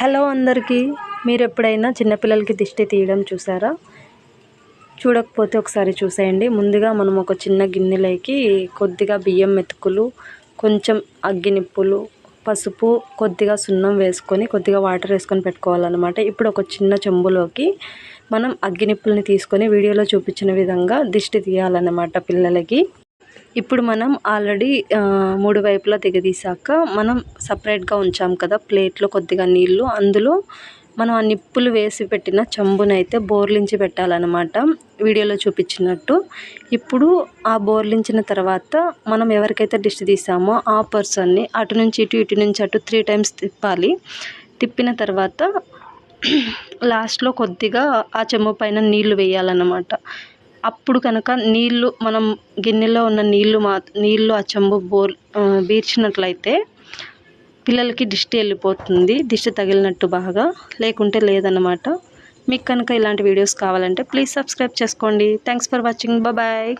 Hello అందరికీ మీరు ఎప్పుడైనా చిన్నపిల్లలకి దిష్టి తీయడం చూసారా? చూడకపోతే ఒకసారి చూసేయండి. ముందుగా మనం ఒక చిన్న గిన్నెలోకి కొద్దిగా బియ్యం మెతుకులు కొంచెం అగ్గినిప్పులు పసుపు కొద్దిగా సున్నం వేసుకొని కొద్దిగా వాటర్ వేసుకొని పెట్టుకోవాలన్నమాట. ఇప్పుడు ఒక చిన్న చెంబులోకి మనం అగ్గినిప్పుల్ని తీసుకొని వీడియోలో చూపించిన విధంగా దిష్టి తీయాలన్నమాట పిల్లలకి. ఇప్పుడు మనం ఆల్రెడీ మూడు వైపులా దిగదీసాక మనం సపరేట్గా ఉంచాం కదా ప్లేట్లో కొద్దిగా నీళ్ళు. అందులో మనం ఆ నిప్పులు వేసి పెట్టిన చెంబునైతే బోర్లించి పెట్టాలన్నమాట. వీడియోలో చూపించినట్టు. ఇప్పుడు ఆ బోర్లించిన తర్వాత మనం ఎవరికైతే డిష్ తీసామో ఆ పర్సన్ని అటు నుంచి ఇటు ఇటు నుంచి అటు త్రీ టైమ్స్ తిప్పాలి. తిప్పిన తర్వాత లాస్ట్లో కొద్దిగా ఆ చెంబు పైన నీళ్ళు వేయాలన్నమాట. అప్పుడు కనుక నీళ్ళు మనం గిన్నెలో ఉన్న నీళ్ళు మా నీళ్ళు ఆ చెంబు బోర్ బీర్చినట్లయితే పిల్లలకి దిష్టి వెళ్ళిపోతుంది. దిష్టి తగిలినట్టు బాగా లేకుంటే లేదన్నమాట. మీకు కనుక ఇలాంటి వీడియోస్ కావాలంటే ప్లీజ్ సబ్స్క్రైబ్ చేసుకోండి. Thanks for watching. బాయ్.